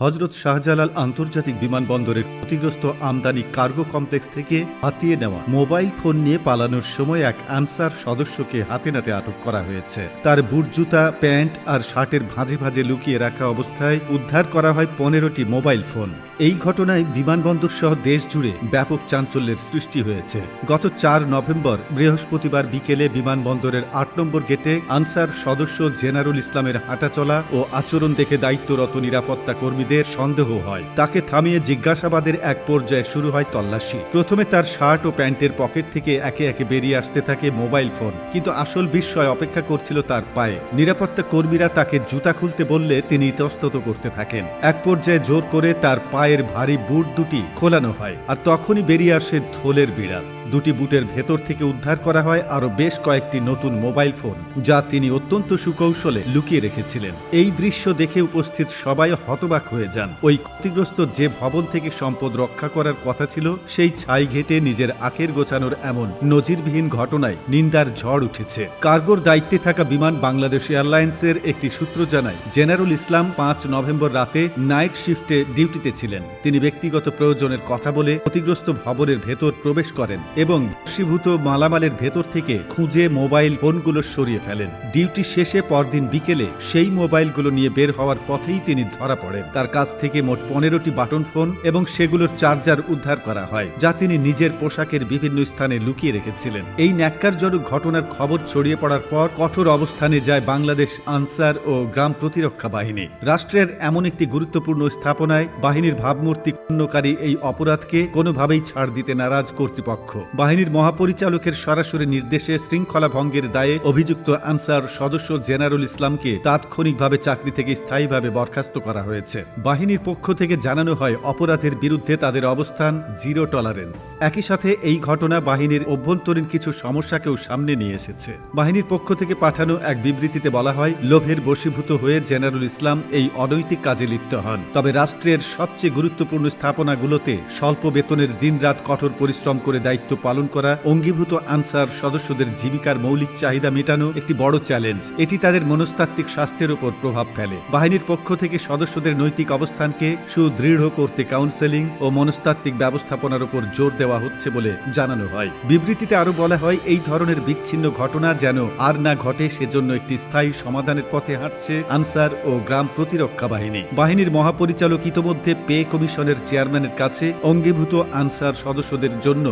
হজরত শাহজালাল আন্তর্জাতিক বিমানবন্দরের ক্ষতিগ্রস্ত আমদানি কার্গো কমপ্লেক্স থেকে হাতিয়ে নেওয়া মোবাইল ফোন নিয়ে পালানোর সময় এক আনসার সদস্যকে হাতে নাতে আটক করা হয়েছে। তার বুট জুতা, প্যান্ট আর শার্টের ভাঁজে ভাঁজে লুকিয়ে রাখা অবস্থায় উদ্ধার করা হয় পনেরোটি মোবাইল ফোন। এই ঘটনায় বিমানবন্দর সহ দেশ জুড়ে ব্যাপক চাঞ্চল্যের সৃষ্টি হয়েছে। গত চার নভেম্বর বৃহস্পতিবার বিকেলে বিমানবন্দরের আট নম্বর গেটে আনসার সদস্য জেনারুল ইসলামের হাঁটাচলা ও আচরণ দেখে দায়িত্বরত নিরাপত্তা কর্মীদের সন্দেহ হয়। তাকে থামিয়ে জিজ্ঞাসাবাদের এক পর্যায়ে শুরু হয় তল্লাশি। প্রথমে তার শার্ট ও প্যান্টের পকেট থেকে একে একে বেরিয়ে আসতে থাকে মোবাইল ফোন। কিন্তু আসল বিস্ময় অপেক্ষা করছিল তার পায়ে। নিরাপত্তা কর্মীরা তাকে জুতা খুলতে বললে তিনি ইতস্তত করতে থাকেন। এক পর্যায়ে জোর করে তার পায়ের ভারী বুট দুটি খোলানো হয় আর তখনই বেরিয়ে আসে থোলের বিড়াল। দুটি বুটের ভেতর থেকে উদ্ধার করা হয় আরও বেশ কয়েকটি নতুন মোবাইল ফোন, যা তিনি অত্যন্ত সুকৌশলে লুকিয়ে রেখেছিলেন। এই দৃশ্য দেখে উপস্থিত সবাই হতবাক হয়ে যান। ওই ক্ষতিগ্রস্ত যে ভবন থেকে সম্পদ রক্ষা করার কথা ছিল, সেই ছাই ঘেটে নিজের আখের গোছানোর এমন নজিরবিহীন ঘটনায় নিন্দার ঝড় উঠেছে। কার্গোর দায়িত্বে থাকা বিমান বাংলাদেশ এয়ারলাইন্সের একটি সূত্র জানায়, জেনারেল ইসলাম পাঁচ নভেম্বর রাতে নাইট শিফটে ডিউটিতে ছিলেন। তিনি ব্যক্তিগত প্রয়োজনের কথা বলে ক্ষতিগ্রস্ত ভবনের ভেতর প্রবেশ করেন। এবং বশীভূত মালামালের ভেতর থেকে খুঁজে মোবাইল ফোনগুলো সরিয়ে ফেলেন। ডিউটি শেষে পরদিন বিকেলে সেই মোবাইলগুলো নিয়ে বের হওয়ার পথেই তিনি ধরা পড়েন। তার কাছ থেকে মোট পনেরোটি বাটন ফোন এবং সেগুলোর চার্জার উদ্ধার করা হয়, যা তিনি নিজের পোশাকের বিভিন্ন স্থানে লুকিয়ে রেখেছিলেন। এই ন্যাক্কারজনক ঘটনার খবর ছড়িয়ে পড়ার পর কঠোর অবস্থানে যায় বাংলাদেশ আনসার ও গ্রাম প্রতিরক্ষা বাহিনী। রাষ্ট্রের এমন একটি গুরুত্বপূর্ণ স্থাপনায় বাহিনীর ভাবমূর্তি ক্ষুণ্ণকারী এই অপরাধকে কোনোভাবেই ছাড় দিতে নারাজ কর্তৃপক্ষ। বাহিনীর মহাপরিচালকের সরাসরি নির্দেশে শৃঙ্খলা ভঙ্গের দায়ে অভিযুক্ত আনসার সদস্য জেনারেল ইসলামকে তাৎক্ষণিকভাবে চাকরি থেকে স্থায়ীভাবে বরখাস্ত করা হয়েছে। বাহিনীর পক্ষ থেকে জানানো হয়, অপরাধের বিরুদ্ধে তাদের অবস্থান জিরো টলারেন্স। একই সাথে এই ঘটনা বাহিনীর অভ্যন্তরীণ কিছু সমস্যাকেও সামনে নিয়ে এসেছে। বাহিনীর পক্ষ থেকে পাঠানো এক বিবৃতিতে বলা হয়, লোভের বশীভূত হয়ে জেনারেল ইসলাম এই অনৈতিক কাজে লিপ্ত হন। তবে রাষ্ট্রের সবচেয়ে গুরুত্বপূর্ণ স্থাপনাগুলোতে স্বল্প বেতনের দিনরাত কঠোর পরিশ্রম করে দায়িত্ব পালন করা অঙ্গীভূত আনসার সদস্যদের জীবিকার মৌলিক চাহিদা মেটানো একটি বড় চ্যালেঞ্জ। এটি তাদের মনস্তাত্ত্বিক স্বাস্থ্যের উপর প্রভাব ফেলে। বাহিনীর পক্ষ থেকে সদস্যদের নৈতিক অবস্থানকে সুদৃঢ় করতে কাউন্সেলিং ও মনস্তাত্ত্বিক ব্যবস্থাপনার উপর জোর দেওয়া হচ্ছে বলে জানানো হয়। বিবৃতিতে আরও বলা হয়, এই ধরনের বিচ্ছিন্ন ঘটনা যেন আর না ঘটে সেজন্য একটি স্থায়ী সমাধানের পথে হাঁটছে আনসার ও গ্রাম প্রতিরক্ষা বাহিনী। বাহিনীর মহাপরিচালক ইতোমধ্যে পে কমিশনের চেয়ারম্যানের কাছে অঙ্গীভূত আনসার সদস্যদের জন্য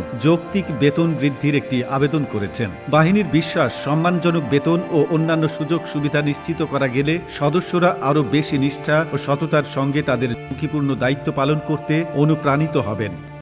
যৌক্তিক বেতন বৃদ্ধির একটি আবেদন করেছেন। বাহিনীর বিশ্বাস, সম্মানজনক বেতন ও অন্যান্য সুযোগ সুবিধা নিশ্চিত করা গেলে সদস্যরা আরও বেশি নিষ্ঠা ও সততার সঙ্গে তাদের ঝুঁকিপূর্ণ দায়িত্ব পালন করতে অনুপ্রাণিত হবেন।